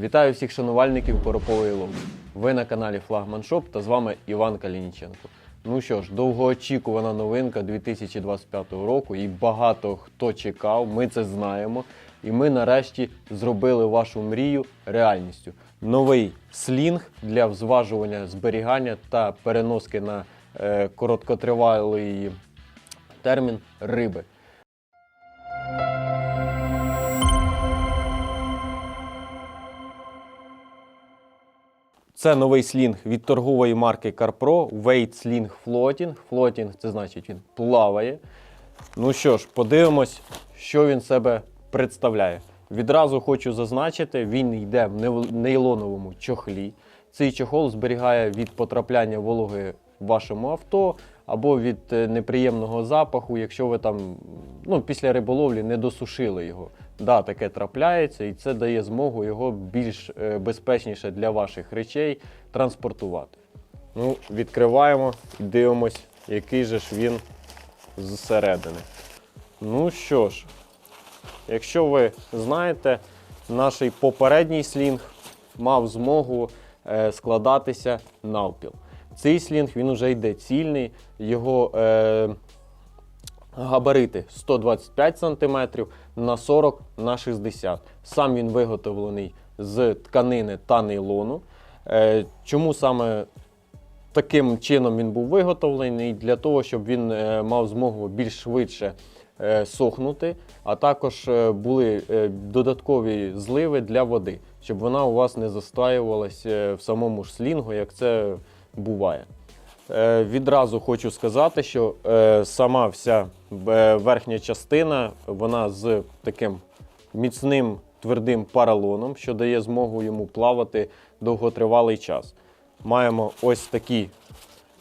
Вітаю всіх шанувальників коропової ловлі. Ви на каналі Флагман Шоп та з вами Іван Калініченко. Ну що ж, довгоочікувана новинка 2025 року, і багато хто чекав, ми це знаємо. І ми нарешті зробили вашу мрію реальністю. Новий слінг для взважування, зберігання та переноски на е, короткотривалий термін риби. Це новий слінг від торгової марки CarPro Weight Sling Floating. Floating це значить він плаває. Ну що ж, подивимось, що він себе представляє. Відразу хочу зазначити, він йде в нейлоновому чохлі. Цей чохол зберігає від потрапляння вологи в вашому авто або від е, неприємного запаху, якщо ви там ну, після риболовлі не досушили його. Да, таке трапляється, і це дає змогу його більш е, безпечніше для ваших речей транспортувати. Ну, відкриваємо і дивимось, який же ж він зсередини. Ну що ж, якщо ви знаєте, наш попередній слінг мав змогу е, складатися навпіл. Цей слінг він вже йде цільний, його е, габарити 125 см на 40 на 60 Сам він виготовлений з тканини та нейлону. Е, чому саме таким чином він був виготовлений? Для того, щоб він е, мав змогу більш швидше е, сохнути, а також е, були е, додаткові зливи для води, щоб вона у вас не застаювалась е, в самому ж слінгу, як це буває. Е, Відразу хочу сказати, що е, сама вся е, верхня частина вона з таким міцним твердим паралоном, що дає змогу йому плавати довготривалий час. Маємо ось такі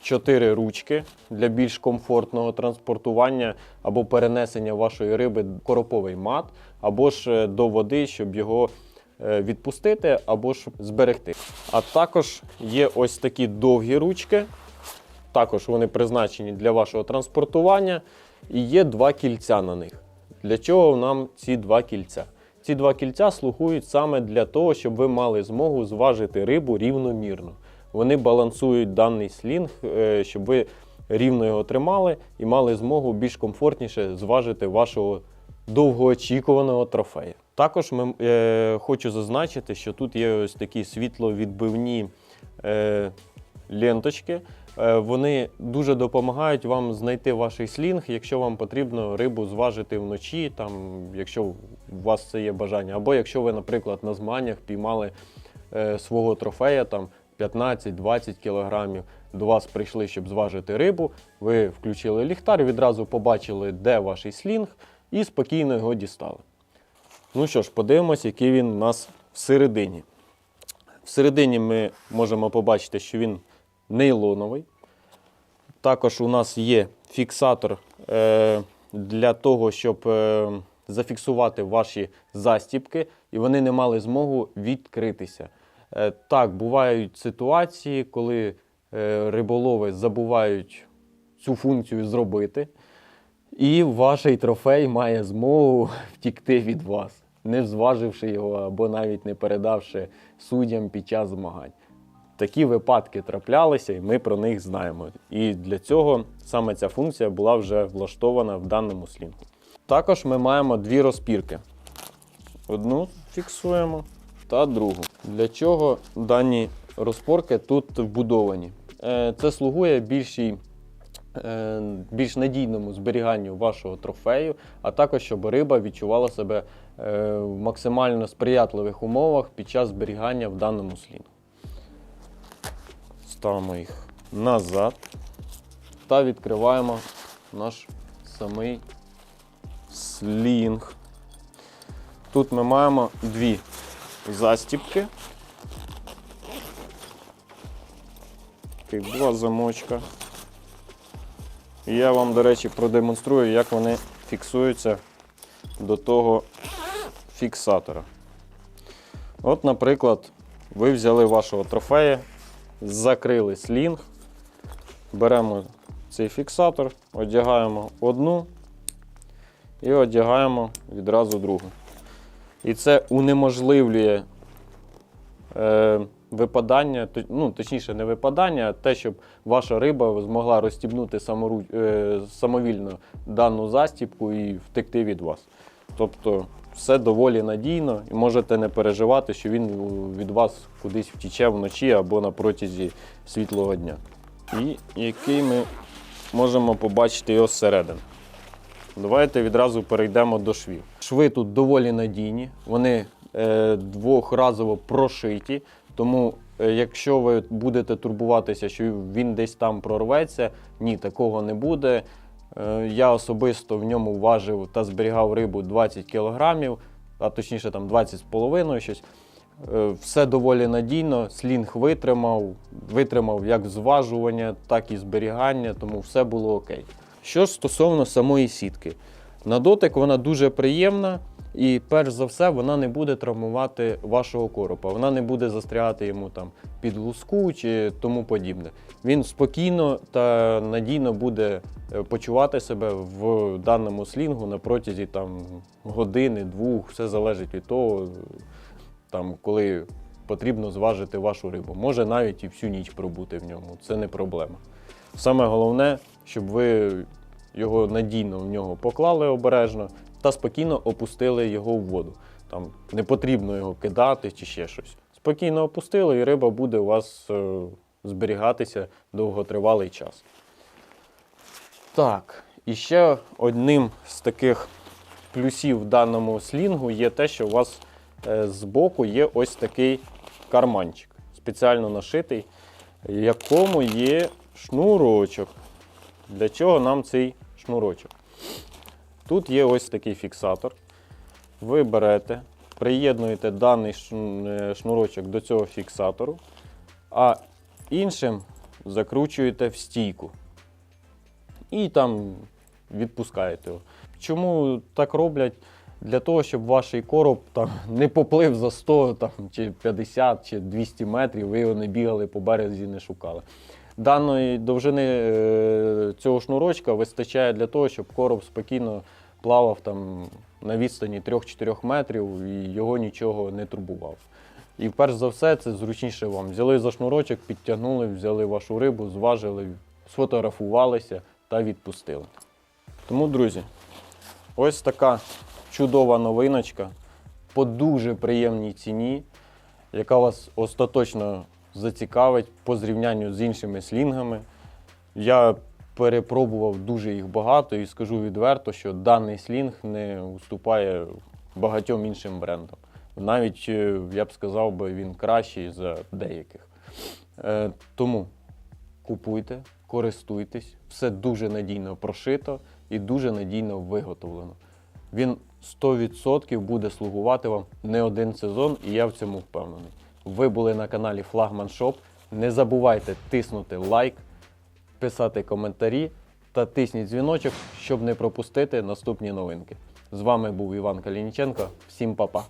чотири ручки для більш комфортного транспортування або перенесення вашої риби в короповий мат, або ж е, до води, щоб його відпустити або ж зберегти. А також є ось такі довгі ручки. Також вони призначені для вашого транспортування. І є два кільця на них. Для чого нам ці два кільця? Ці два кільця слугують саме для того, щоб ви мали змогу зважити рибу рівномірно. Вони балансують даний слінг, е, щоб ви рівно його тримали і мали змогу більш комфортніше зважити вашого довгоочікуваного трофея. Також ми, е, хочу зазначити, що тут є ось такі світловідбивні е, ленточки. Е, Вони дуже допомагають вам знайти ваш слінг, якщо вам потрібно рибу зважити вночі, там, якщо у вас це є бажання. Або якщо ви, наприклад, на змаганнях піймали е, свого трофея там 15-20 кілограмів, до вас прийшли, щоб зважити рибу, ви включили ліхтар, відразу побачили, де ваш слінг, і спокійно його дістали. Ну що ж, подивимось, який він у нас всередині. Всередині ми можемо побачити, що він нейлоновий. Також у нас є фіксатор е, для того, щоб е, зафіксувати ваші застіпки, і вони не мали змогу відкритися. Е, так, бувають ситуації, коли риболови забувають цю функцію зробити, і ваш трофей має змогу втікти від вас, не зваживши його або навіть не передавши суддям під час змагань. Такі випадки траплялися, і ми про них знаємо. І для цього саме ця функція була вже влаштована в даному слінгу. Також ми маємо дві розпірки. Одну фіксуємо та другу. Для чого дані розпорки тут вбудовані? Е, Це слугує більшій, більш надійному зберіганню вашого трофею, а також щоб риба відчувала себе е, в максимально сприятливих умовах під час зберігання в даному слінгу. Ставимо їх назад та відкриваємо наш самий слінг. Тут ми маємо дві застіпки. Таких два замочка. І я вам, до речі, продемонструю, як вони фіксуються до того фіксатора. От, наприклад, ви взяли вашого трофея, закрили слінг, беремо цей фіксатор, одягаємо одну і одягаємо відразу другу. І це унеможливлює е, випадання, ну, точніше, не випадання, а те, щоб ваша риба змогла розстібнути самору, е, самовільно дану застібку і втекти від вас. Тобто все доволі надійно і можете не переживати, що він від вас кудись втіче вночі або на протязі світлого дня. І який ми можемо побачити його зсередини. Давайте відразу перейдемо до швів. Шви тут доволі надійні, вони е, двохразово прошиті. Тому, е, якщо ви будете турбуватися, що він десь там прорветься, ні, такого не буде. Е, я особисто в ньому важив та зберігав рибу 20 кілограмів, а точніше там 20 з половиною щось. Е, Все доволі надійно, слінг витримав, витримав як зважування, так і зберігання, тому все було окей. Що стосовно самої сітки, на дотик вона дуже приємна, і перш за все вона не буде травмувати вашого коропа. Вона не буде застрягати йому там під луску чи тому подібне. Він спокійно та надійно буде е, почувати себе в даному слінгу на протязі там години, двох, все залежить від того, там, коли потрібно зважити вашу рибу. Може навіть і всю ніч пробути в ньому, це не проблема. Саме головне, щоб ви його надійно в нього поклали обережно та спокійно опустили його в воду. Там не потрібно його кидати чи ще щось. Спокійно опустили, і риба буде у вас е, зберігатися довготривалий час. Так, і ще одним з таких плюсів в даному слінгу є те, що у вас е, збоку є ось такий карманчик, спеціально нашитий, в якому є шнурочок. Для чого нам цей шнурочок? Тут є ось такий фіксатор. Ви берете, приєднуєте даний е, шнурочок до цього фіксатору, а іншим закручуєте в стійку. І там відпускаєте його. Чому так роблять? Для того, щоб ваш короб там, не поплив за 100 там, чи 50 чи 200 метрів, ви його не бігали по березі, не шукали. Даної довжини е, цього шнурочка вистачає для того, щоб короб спокійно плавав там, на відстані 3-4 метрів і його нічого не турбував. І перш за все, це зручніше вам. Взяли за шнурочок, підтягнули, взяли вашу рибу, зважили, сфотографувалися та відпустили. Тому, друзі, ось така чудова новиночка по дуже приємній ціні, яка вас остаточно зацікавить по зрівнянню з іншими слінгами. Я перепробував дуже їх багато і скажу відверто, що даний слінг не уступає багатьом іншим брендам. Навіть е, я б сказав би, він кращий за деяких. Е, тому купуйте, користуйтесь, все дуже надійно прошито і дуже надійно виготовлено. Він 100% буде слугувати вам не один сезон, і я в цьому впевнений. Ви були на каналі Флагман Шоп. Не забувайте тиснути лайк, писати коментарі та тисніть дзвіночок, щоб не пропустити наступні новинки. З вами був Іван Калініченко. Всім па-па!